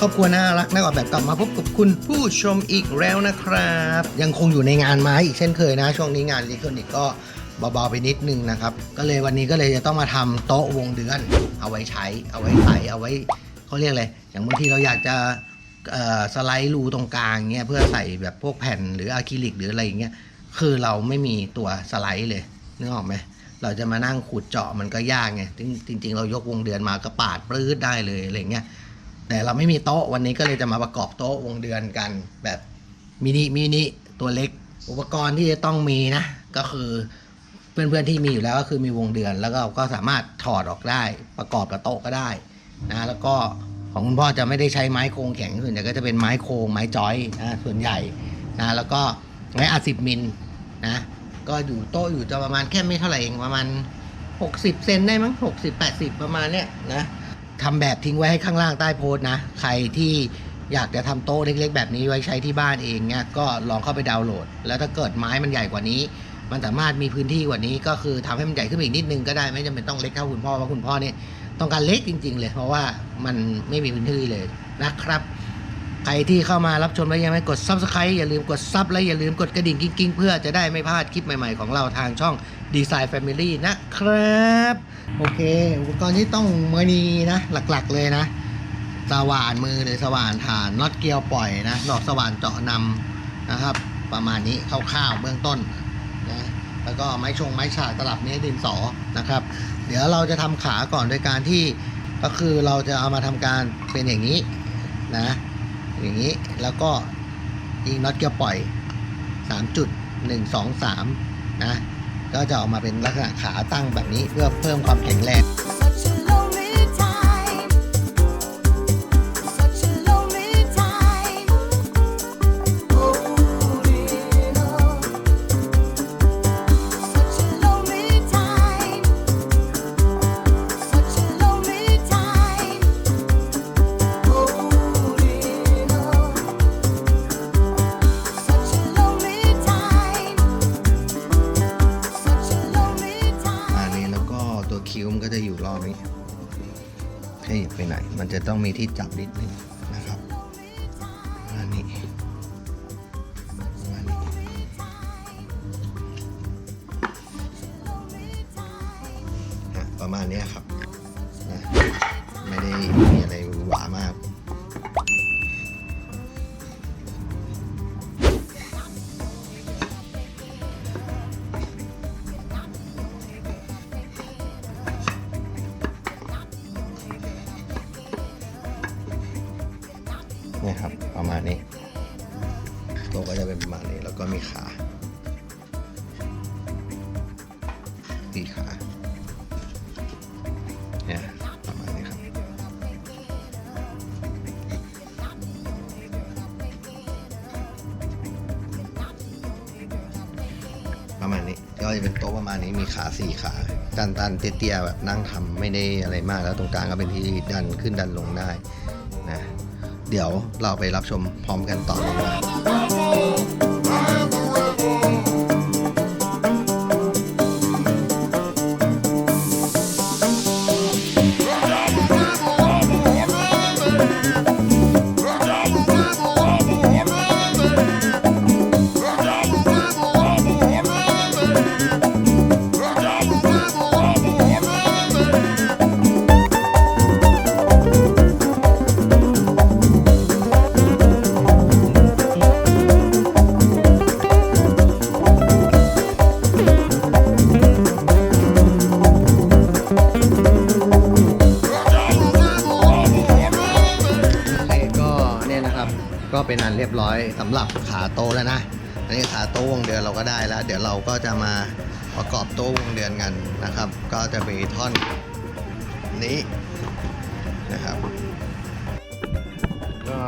ครอบครัวน่ารักนักออกแบบกลับมาพบกับคุณผู้ชมอีกแล้วนะครับ ยังคงอยู่ในงานไม้อีกเช่นเคยนะ ช่วงนี้งานอิเล็กทรอนิกส์ก็เบาๆไปนิดนึงนะครับ ก็เลยวันนี้ก็เลยจะต้องมาทำโต๊ะวงเดือน เอาไว้ใช้ เอาไว้ใส่เอาไว้เขาเรียกอะไรอย่างบางทีเราอยากจะเออสไลด์รูตรงกลางเงี้ยเพื่อใส่แบบพวกแผ่นหรืออะคริลิกหรืออะไรอย่างเงี้ยคือเราไม่มีตัวสไลด์เลยนึกออกไหมเราจะมานั่งขูดเจาะมันก็ยากไงจริงจริงๆเรายกวงเดือนมากระปาดปลื้ดได้เลยอะไรเงี้ย แต่เราไม่มีโต๊ะวันนี้ก็เลยจะมาประกอบโต๊ะวงเดือนกันแบบมินิมินิตัวเล็ก อุปกรณ์ที่จะต้องมีนะ ก็คือเพื่อนๆที่มีอยู่แล้วก็คือมีวงเดือน แล้วก็ก็สามารถถอดออกได้ ประกอบกับโต๊ะก็ได้นะแล้วก็ของคุณพ่อจะไม่ได้ใช้ไม้โครงแข็งส่วนใหญ่ก็จะเป็นไม้โครงไม้จอยนะส่วนใหญ่นะแล้วก็ไม้อัดสิบมิลนะก็อยู่โต๊ะอยู่จะประมาณแค่ไม่เท่าไหร่เองประมาณ 60 เซนได้มั้ง60 80 ประมาณเนี้ยนะ ทำแบบทิ้งไว้ให้ข้างล่างใต้โพสต์นะ ใครที่อยากจะทำโต๊ะเล็กๆ แบบนี้ไว้ใช้ที่บ้านเองเนี่ยก็ลองเข้าไปดาวน์โหลด แล้วถ้าเกิดไม้มันใหญ่กว่านี้ มันสามารถมีพื้นที่กว่านี้ ก็คือทำให้มันใหญ่ขึ้นอีกนิดนึงก็ได้ไม่จำเป็นต้องเล็กเท่าคุณพ่อเพราะคุณพ่อเนี่ยต้องการเล็กจริง ๆ เลย เพราะว่ามันไม่มีพื้นที่เลยนะครับใครที่เข้ามารับชมแล้วยังไม่กด subscribe อย่าลืมกด sub และอย่าลืมกดกระดิ่งกิ้งๆ เพื่อจะได้ไม่พลาดคลิปใหม่ๆของเราทางช่อง Design Family นะครับ โอเค อุปกรณ์ที่ต้องมือนีนะหลักๆเลยนะ สว่านมือหรือสว่านฐานน็อตเกลียวปล่อยนะดอกสว่านเจาะนำนะครับ ประมาณนี้คร่าวๆเบื้องต้นนะแล้วก็ไม้ชงไม้ฉากตลับเนี้ดินสอนะครับ เดี๋ยวเราจะทำขาก่อนโดยการที่ก็คือเราจะเอามาทำการเป็นอย่างนี้นะอย่างนี้แล้วก็ยิงน็อตเกียร์ปล่อย 3 จุด 1 2 3 นะ ก็จะออกมาเป็นลักษณะขาตั้งแบบนี้เพื่อเพิ่มความแข็งแรง ประมาณนี้ครับนะไม่ได้มีอะไรหวือหวามาก ก็จะเป็นโต๊ะประมาณนี้มีขาสี่ขาตันตันๆเตี้ยๆแบบนั่งทำไม่ได้อะไรมากแล้วตรงกลางก็เป็นที่ดันขึ้นดันลงได้นะเดี๋ยวเราไปรับชมพร้อมกันต่อเลยดีก เรียบร้อยสำหรับขาโตแล้วนะ อันนี้ขาโตวงเดือนเราก็ได้แล้ว เดี๋ยวเราก็จะมาประกอบโตวงเดือนกันนะครับ ก็จะมีท่อนนี้นะครับ ก็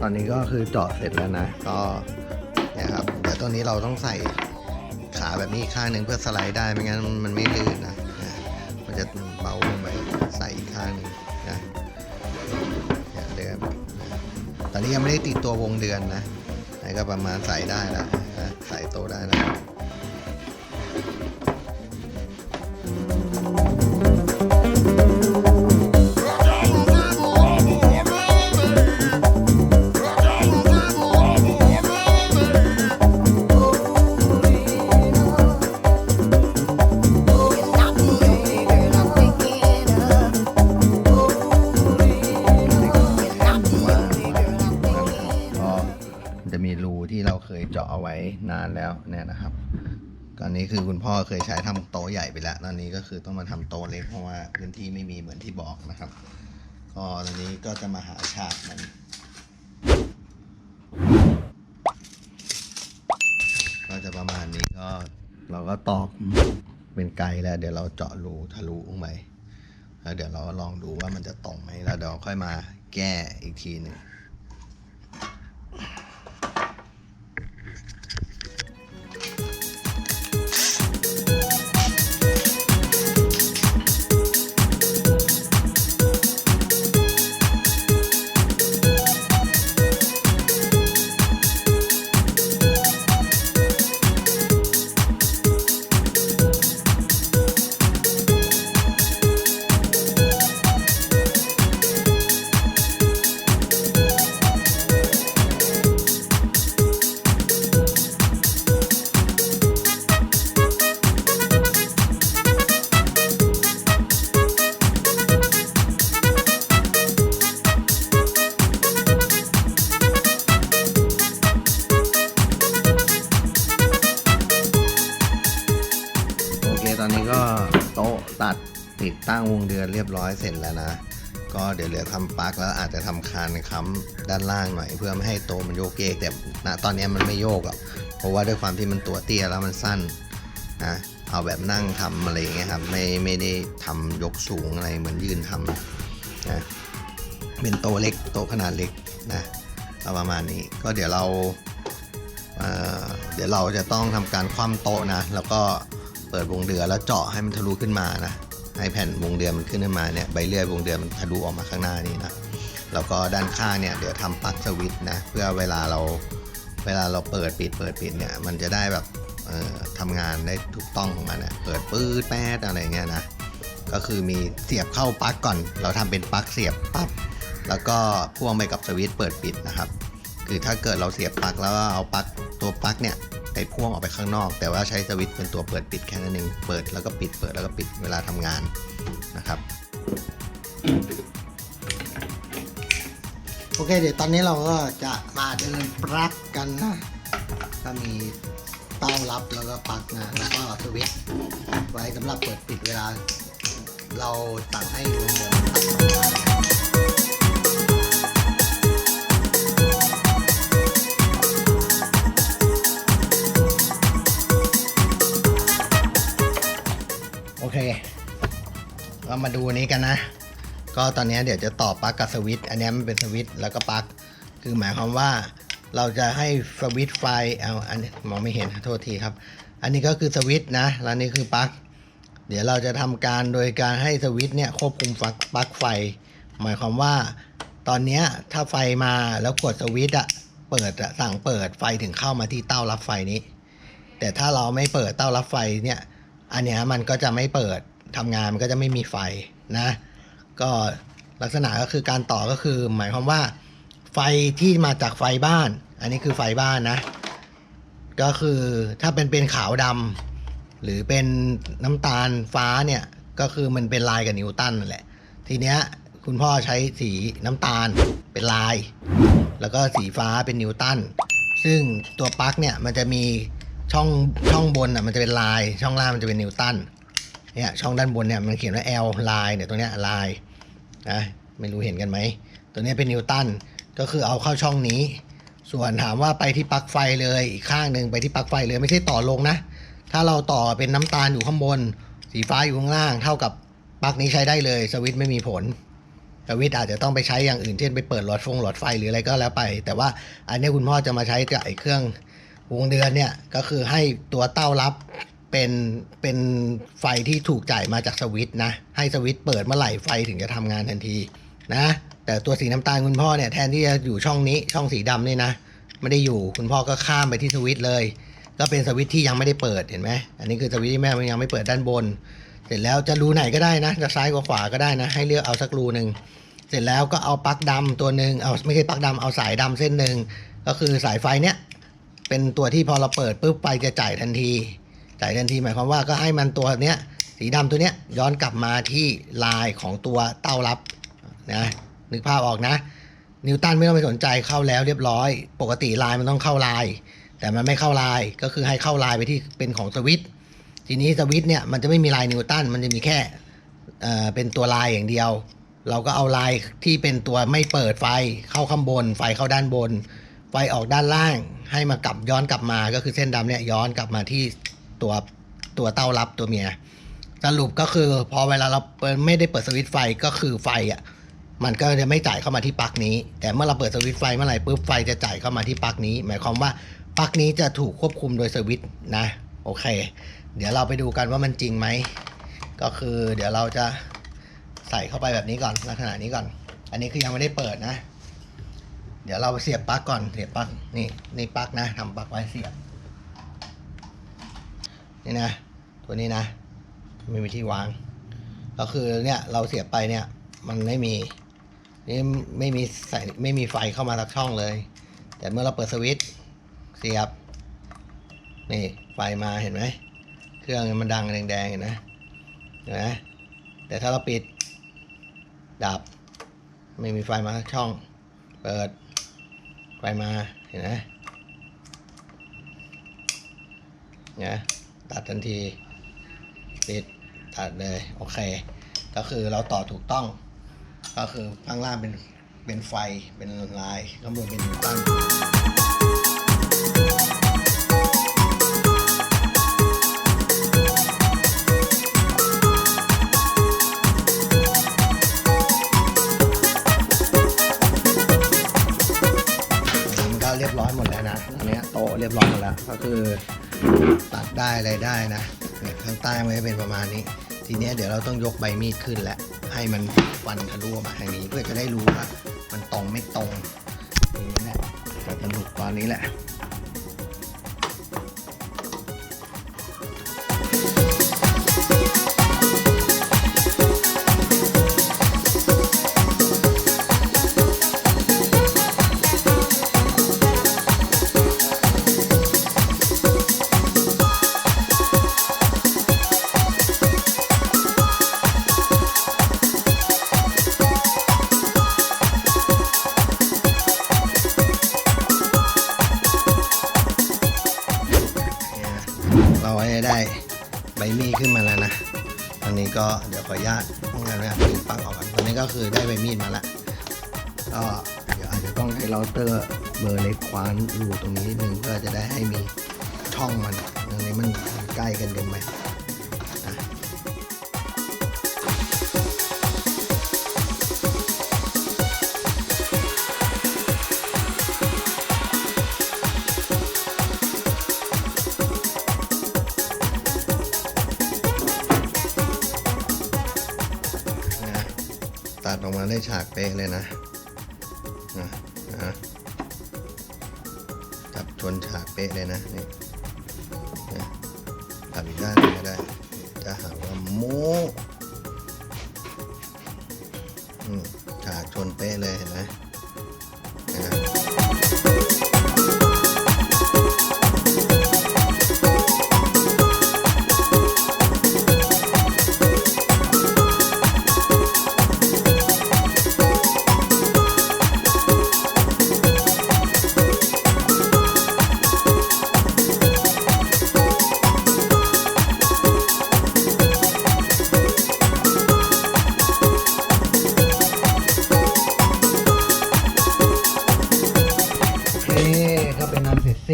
ตอนนี้ก็คือเจาะเสร็จแล้วนะ ก็เนี่ยครับเดี๋ยวตัวนี้เราต้องใส่ขาแบบนี้ข้างหนึ่งเพื่อสไลด์ได้ไม่งั้นมันไม่ลื่นนะนะมัน ตอนนี้ยังไม่ได้ติดตัววงเดือนนะแต่ก็ประมาณใส่ได้แล้วนะใส่โตได้ละ นี้คือคุณพ่อเคยใช้ทำโต๊ะใหญ่ไปแล้ว ตอนนี้ก็คือต้องมาทำโต๊ะเล็กเพราะว่าพื้นที่ไม่มีเหมือนที่บอกนะครับ ก็ตอนนี้ก็จะมาหาฉากมันก็จะประมาณนี้ก็เราก็ตอกเป็นไกลแล้ว เดี๋ยวเราเจาะรูทะลุลงไปแล้วเดี๋ยวเราลองดูว่ามันจะตรงไหมแล้วเดี๋ยวค่อยมาแก้อีกทีหนึ่ง ตั้งวงเดือนเรียบร้อยเสร็จแล้วนะ ก็เดี๋ยวเหลือทำปลั๊กแล้วอาจจะทำคานค้ำด้านล่างหน่อย เพื่อไม่ให้โตมันโยกเยกแต่ณตอนนี้มันไม่โยกหรอกเพราะว่าด้วยความที่มันตัวเตี้ยแล้วมันสั้นนะเอาแบบนั่งทำอะไรอย่างเงี้ยครับไม่ไม่ได้ทำยกสูงอะไรเหมือนยืนทำนะเป็นโต๊ะเล็กโต๊ะขนาดเล็กนะเอาประมาณนี้ก็เดี๋ยวเราเเดี๋ยวเราจะต้องทำการคว่ำโต๊ะนะ แล้วก็เปิดวงเดือนแล้วเจาะให้มันทะลุขึ้นมานะ ให้แผ่นวงเดือนมันขึ้นขึ้นมาเนี่ยใบเลื่อยวงเดือนมันทะลุออกมาข้างหน้านี่นะแล้วก็ด้านข้างเนี่ยเดี๋ยวทำปลั๊กสวิตช์นะเพื่อเวลาเราเวลาเราเปิดปิดเปิดปิดเนี่ยมันจะได้แบบเอ่อทำงานได้ถูกต้องของมันนะเปิดปื๊ดแป๊ดอะไรเงี้ยนะก็คือมีเสียบเข้าปลั๊กก่อน เราทำเป็นปลั๊กเสียบปั๊บแล้วก็พ่วงไปกับสวิตช์เปิดปิดนะครับ คือถ้าเกิดเราเสียบปลั๊กแล้วเอาปลั๊กตัวปลั๊กเนี่ย ไปพ่วงออกไปข้างนอก แต่ว่าใช้สวิตช์เป็นตัวเปิดปิดแค่นั้นเองเปิดแล้วก็ปิดเปิดแล้วก็ปิดเวลาทำงานนะครับโอเคเดี๋ยวตอนนี้เราก็จะมาเดินปลั๊กกันนะก็มีเต้ารับแล้วก็ปลั๊กนะแล้วก็สวิตช์ไว้สำหรับเปิดปิดเวลา เราตั้งให้วงเอเค เรามาดูนี้กันนะ ก็ตอนนี้เดี๋ยวจะต่อปลั๊กกับสวิตช์อันนี้มันเป็นสวิตช์แล้วก็ปลั๊กคือหมายความว่าเราจะให้สวิตช์ไฟเอาอันนี้มองไม่เห็นโทษทีครับ อันนี้ก็คือสวิตช์นะแล้วนี่คือปลั๊กเดี๋ยวเราจะทำการโดยการให้สวิตช์เนี่ยควบคุมปลั๊กไฟ หมายความว่า ตอนนี้ถ้าไฟมาแล้วกดสวิตช์อะเปิดอะสั่งเปิดไฟถึงเข้ามาที่เต้ารับไฟนี้ แต่ถ้าเราไม่เปิดเต้ารับไฟเนี่ย อันเนี้ยมันก็จะไม่เปิดทำงานมันก็จะไม่มีไฟนะ ก็ลักษณะก็คือการต่อก็คือหมายความว่า ไฟที่มาจากไฟบ้าน อันนี้คือไฟบ้านนะ ก็คือถ้าเป็นเป็นขาวดำหรือเป็นน้ำตาลฟ้าเนี่ยก็คือมันเป็นลายกับนิวตันนั่นแหละ ทีเนี้ยคุณพ่อใช้สีน้ำตาลเป็นลาย แล้วก็สีฟ้าเป็นนิวตัน ซึ่งตัวปลั๊กเนี่ยมันจะมี ช่องช่องบนอะมันจะเป็นลาย ช่องล่างมันจะเป็นนิวตันเนี่ยช่องด้านบนเนี่ยมันเขียนว่า L ลายเนี่ยตัวเนี้ยลายนะไม่รู้เห็นกันไหมตัวเนี้ยเป็นนิวตันก็คือเอาเข้าช่องนี้ ส่วนถามว่าไปที่ปลั๊กไฟเลยอีกข้างหนึ่งไปที่ปลั๊กไฟเลยไม่ใช่ต่อลงนะ ถ้าเราต่อเป็นน้ำตาลอยู่ข้างบน สีฟ้าอยู่ข้างล่าง เท่ากับปลั๊กนี้ใช้ได้เลยสวิตช์ไม่มีผลสวิตช์อาจจะต้องไปใช้อย่างอื่นเช่นไปเปิดหลอดฟงหลอดไฟหรืออะไรก็แล้วไป แต่ว่าอันนี้คุณพ่อจะมาใช้กับไอ้เครื่อง วงเดือนเนี่ยก็คือให้ตัวเต้ารับเป็นเป็นไฟที่ถูกจ่ายมาจากสวิต์นะให้สวิต์เปิดเมื่อไหร่ไฟถึงจะทำงานทันทีนะ แต่ตัวสีน้ำตาลคุณพ่อเนี่ยแทนที่จะอยู่ช่องนี้ช่องสีดำนี่นะไม่ได้อยู่คุณพ่อก็ข้ามไปที่สวิต์เลย ก็เป็นสวิต์ที่ยังไม่ได้เปิดเห็นไหมอันนี้คือสวิต์ที่แม่ยังไม่เปิดด้านบน เสร็จแล้วจะรูไหนก็ได้นะจะซ้ายกว่าขวาก็ได้นะ ให้เลือกเอาสักรูหนึ่งเสร็จแล้วก็เอาปลั๊กดำตัวหนึ่งเอาไม่ใช่ปลั๊กดำเอาสายดำเส้นหนึ่งก็คือสายไฟเนี้ย เป็นตัวที่พอเราเปิดปุ๊บไฟจะจ่ายทันที จ่ายทันทีหมายความว่าก็ให้มันตัวเนี้ยสีดำตัวเนี้ยย้อนกลับมาที่ลายของตัวเต้ารับนะนึกภาพออกนะ นิวตันไม่ต้องไปสนใจเข้าแล้วเรียบร้อย ปกติลายมันต้องเข้าลาย แต่มันไม่เข้าลายก็คือให้เข้าลายไปที่เป็นของสวิตช์ทีนี้สวิตช์เนี่ยมันจะไม่มีลายนิวตันมันจะมีแค่เอ่อเป็นตัวลายอย่างเดียว เราก็เอาลายที่เป็นตัวไม่เปิดไฟเข้าข้างบนไฟเข้าด้านบน ไฟออกด้านล่างให้มากลับย้อนกลับมาก็คือเส้นดำเนี่ยย้อนกลับมาที่ตัวตัวเต้ารับตัวเมียสรุปก็คือพอเวลาเราไม่ได้เปิดสวิตช์ไฟก็คือไฟอะมันก็จะไม่จ่ายเข้ามาที่ปลั๊กนี้ แต่เมื่อเราเปิดสวิตช์ไฟเมื่อไหร่ปุ๊บไฟจะจ่ายเข้ามาที่ปลั๊กนี้ หมายความว่าปลั๊กนี้จะถูกควบคุมโดยสวิตช์นะโอเค เดี๋ยวเราไปดูกันว่ามันจริงไหมก็คือเดี๋ยวเราจะใส่เข้าไปแบบนี้ก่อนลักษณะนี้ก่อน อันนี้คือยังไม่ได้เปิดนะ เดี๋ยวเราเสียบปลั๊กก่อน เสียบปลั๊กนี่นี่ปลั๊กนะทำปลั๊กไว้เสียบ นี่นะ ตัวนี้นะไม่มีที่วาง ก็คือเนี่ยเราเสียบไปเนี่ย มันไม่มีนี่ไม่มีใส่ไม่มีไฟเข้ามาสักช่องเลย แต่เมื่อเราเปิดสวิตช์เสียบ นี่ไฟมาเห็นไหมเครื่องมันดังแดงๆเห็นไหมเห็นไหมแต่ถ้าเราปิด ดับ ไม่มีไฟมาสักช่อง เปิด ไปมาเห็นไหมเนี่ยตัดทันทีปิดตัดเลยโอเค ก็คือเราต่อถูกต้อง ก็คือข้างล่างเป็นเป็นไฟเป็นลายข้างบนเป็นตัน รียบร้อยหมดแล้วนะอันนี้โตเรียบร้อยหมดแล้ว ก็คือตัดได้อะไรได้นะเนี่ยข้างใต้มันจะเป็นประมาณนี้ ทีนี้เดี๋ยวเราต้องยกใบมีดขึ้นและให้มันฟันทะลุมาทางนี้เพื่อจะได้รู้ว่ามันตรงไม่ตรงนี่แหละจะสนุกตอนนี้แหละ ก็คือได้ใบมีดมาแล้วก็เดี๋ยวอาจจะต้องให้เราเตอร์เบอร์เล็กคว้านรูตรงนี้นิดนึงเพื่อจะได้ให้มีช่องมันตรงนี้มันใกล้กันเกินไปาได้ฉากเป๊ะเลยนะนะนะตัดชนฉากเป๊ะเลยนะนี่นะตัดอีกด้านหนึ่งก็ได้ จะหาว่าโม้อืมฉากชนเป๊ะเลยเห็นไหม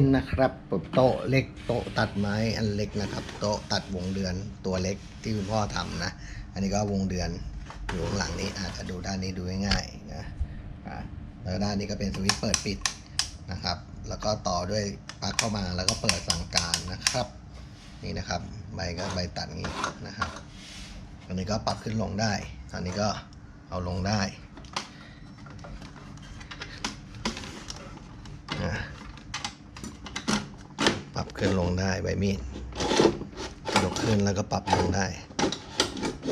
นเสร็จสิ้นนะครับโต๊ะเล็กโต๊ะตัดไม้อันเล็กนะครับ โต๊ะตัดวงเดือนตัวเล็กที่คุณพ่อทำนะ อันนี้ก็วงเดือนอยู่ข้างหลังนี้อาจจะดูด้านนี้ดูง่ายๆนะอะแล้วด้านนี้ก็เป็นสวิตช์เปิดปิดนะครับ แล้วก็ต่อด้วยปลั๊กเข้ามาแล้วก็เปิดสั่งการนะครับ นี่นะครับใบก็ใบตัดงนี้นะครับอันนี้ก็ปรับขึ้นลงได้อันนี้ก็เอาลงได้อะปรับ ขึ้นลงได้ใบมีดยกขึ้นแล้วก็ปรับลงได้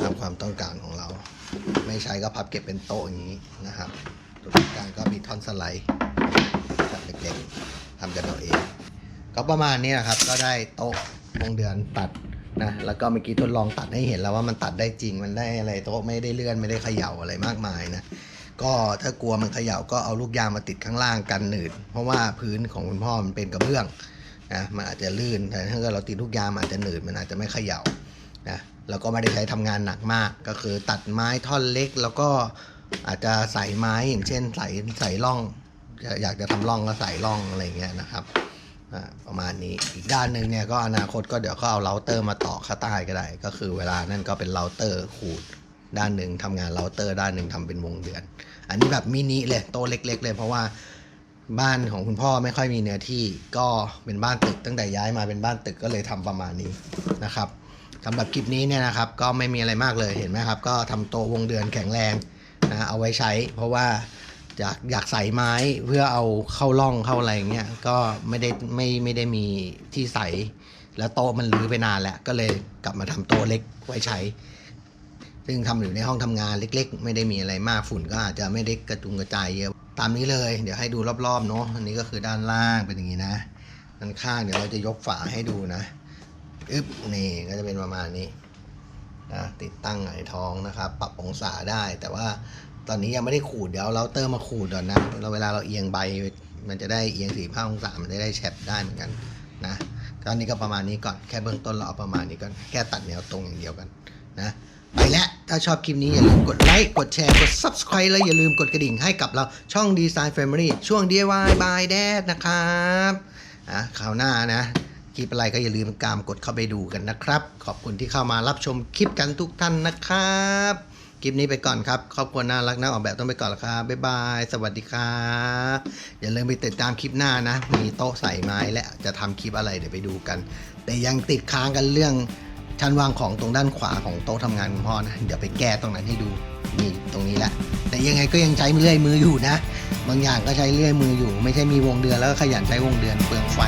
ตามความต้องการของเรา ไม่ใช้ก็พับเก็บเป็นโต๊ะอย่างนี้นะครับตัวกลางก็มีท่อนสไลด์แบบเล็กๆทำกันเอาเอง ก็ประมาณนี้นะครับก็ได้โต๊ะวงเดือนตัดนะแล้วก็เมื่อกี้ทดลองตัดให้เห็นแล้วว่ามันตัดได้จริงมันได้อะไรโต๊ะไม่ได้เลื่อนไม่ได้เขย่าอะไรมากมายนะก็ถ้ากลัวมันเขย่าก็เอาลูกยางมาติดข้างล่างกันหนืด เพราะว่าพื้นของคุณพ่อมันเป็นกระเบื้อง นะมันอาจจะลื่นแต่ถ้าเกิดเราติดลูกยางมันอาจจะหนืดมันอาจจะไม่เขย่านะแล้วก็ไม่ได้ใช้ทำงานหนักมากก็คือตัดไม้ท่อนเล็ก แล้วก็อาจจะใส่ไม้อย่างเช่นใส่ใส่ร่อง อยากจะทำร่องก็ใส่ร่องอะไรเงี้ยนะครับอ่าประมาณนี้อีกด้านหนึ่งเนี่ยก็อนาคตก็เดี๋ยวก็เอาเราเตอร์มาต่อข้าใต้ก็ได้ ก็คือเวลานั่นก็เป็นเราเตอร์ขูดด้านหนึ่งทำงานเราเตอร์ด้านหนึ่งทำเป็นวงเดือน อันนี้แบบมินิเลยโตเล็ก ๆ เลยเพราะว่า บ้านของคุณพ่อไม่ค่อยมีเนื้อที่ก็เป็นบ้านตึก ตั้งแต่ย้ายมาเป็นบ้านตึกก็เลยทำประมาณนี้นะครับสำหรับคลิปนี้เนี่ยนะครับ ก็ไม่มีอะไรมากเลยเห็นไหมครับ ก็ทำโตวงเดือนแข็งแรงนะเอาไว้ใช้ เพราะว่าอยากอยากใส่ไม้เพื่อเอาเข้าร่องเข้าอะไรเงี้ยก็ไม่ได้ไม่ไม่ได้มีที่ใส่แล้วโต๊ะมันรื้อไปนานแล้วก็เลยกลับมาทำโต๊ะเล็กไว้ใช้ ซึ่งทำอยู่ในห้องทำงานเล็ก ๆ ไม่ได้มีอะไรมากฝุ่นก็อาจจะไม่ได้กระจุงกระจายเยอะตามนี้เลย เดี๋ยวให้ดูรอบๆเนาะอันนี้ก็คือด้านล่างเป็นอย่างนี้นะด้านข้างเดี๋ยวเราจะยกฝาให้ดูนะอึ๊บนี่ก็จะเป็นประมาณนี้นะติดตั้งไอ้ท้องนะครับ ปรับองศาได้ แต่ว่าตอนนี้ยังไม่ได้ขูดเดี๋ยวเราเติมมาขูดก่อนนะเราเวลาเราเอียงใบมันจะได้เอียงสี่ห้าองศามันจะได้แชปได้เหมือนกันนะตอนนี้ก็ประมาณนี้ก่อนแค่เบื้องต้นเราเอาประมาณนี้ก่อนแค่ตัดแนวตรงอย่างเดียวกันนะไปแล้ว ถ้าชอบคลิปนี้อย่าลืมกดไลค์ กดแชร์ กด Subscribe แล้วอย่าลืมกดกระดิ่งให้กับเราช่อง Design Family ช่วง DIY by Dad นะครับอะคราวหน้านะคลิปอะไรก็อย่าลืมกามกดเข้าไปดูกันนะครับ ขอบคุณที่เข้ามารับชมคลิปกันทุกท่านนะครับคลิปนี้ไปก่อนครับ ครอบครัวน่ารักน่าออกแบบต้องไปก่อนแล้วครับ บ๊ายบาย สวัสดีครับอย่าลืมไปติดตามคลิปหน้านะ มีโต๊ะใส่ไม้และจะทำคลิปอะไรเดี๋ยวไปดูกัน แต่ยังติดค้างกันเรื่อง ชั้นวางของตรงด้านขวาของโต๊ะทำงานคุณพ่อนะ เดี๋ยวไปแก้ตรงนั้นให้ดูนี่ตรงนี้แหละ แต่ยังไงก็ยังใช้เลื่อยมืออยู่นะ บางอย่างก็ใช้เลื่อยมืออยู่ ไม่ใช่มีวงเดือนแล้วก็ขยันใช้วงเดือนเปลืองไฟ